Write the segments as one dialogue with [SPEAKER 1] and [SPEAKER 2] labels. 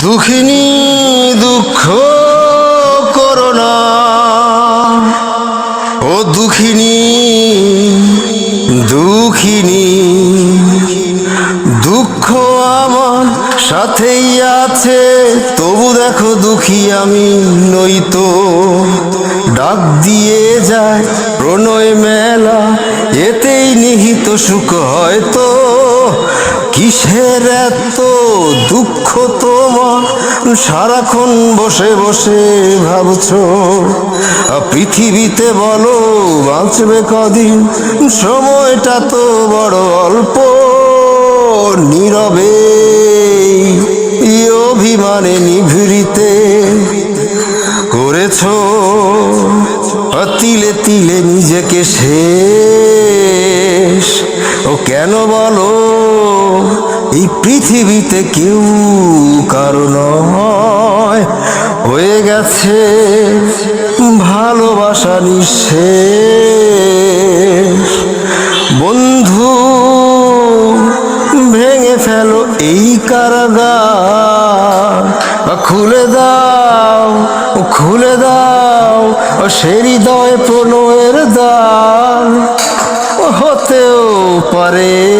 [SPEAKER 1] দুঃখিনী দুঃখ করোনা ও দুঃখিনী দুঃখিনী, দুঃখ আমার সাথেই আছে। তবু দেখো দুঃখী আমি নই তো। ডাক দিয়ে যায় প্রণয় মেলা, এতেই নিহিত সুখ হয়তো। কিসের এত দুঃখ তোমার? সারাক্ষণ বসে বসে ভাবছ, পৃথিবীতে বলো বাঁচবে কদিন? সময়টা তো বড় অল্প, নীরবে অভিমানে নিভৃতে করেছ। তিলে তিলে নিজেকে শেষ। ও কেন বলো এই পৃথিবীতে কেউ কারও নয়। হয়ে গেছে ভালোবাসা নিঃশেষ। বন্ধু, ভেঙে ফেলো এই কারাগার। খুলে দাও খুলে দাও সে হৃদয় প্রণয়ের দ্বার। হতেও পারে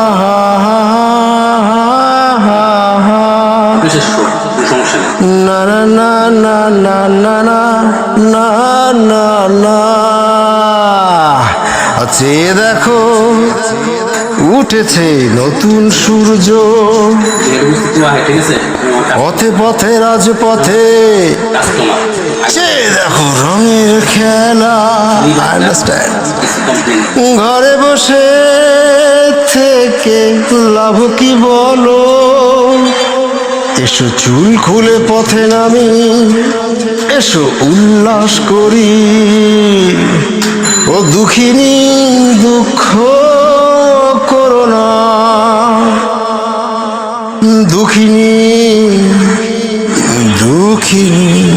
[SPEAKER 1] না না না না না না না না। আছে দেখো, উঠেছে নতুন সূর্য। পথে পথে, রাজপথে। সে দেখো, রঙের খেলা ঘরে বসে থেকে লাভ কি বলো? এসো চুল খুলে পথে নামি এসো উল্লাস করি। ও দুঃখিনী দুঃখ করোনা দুঃখিনী দুঃখিনী।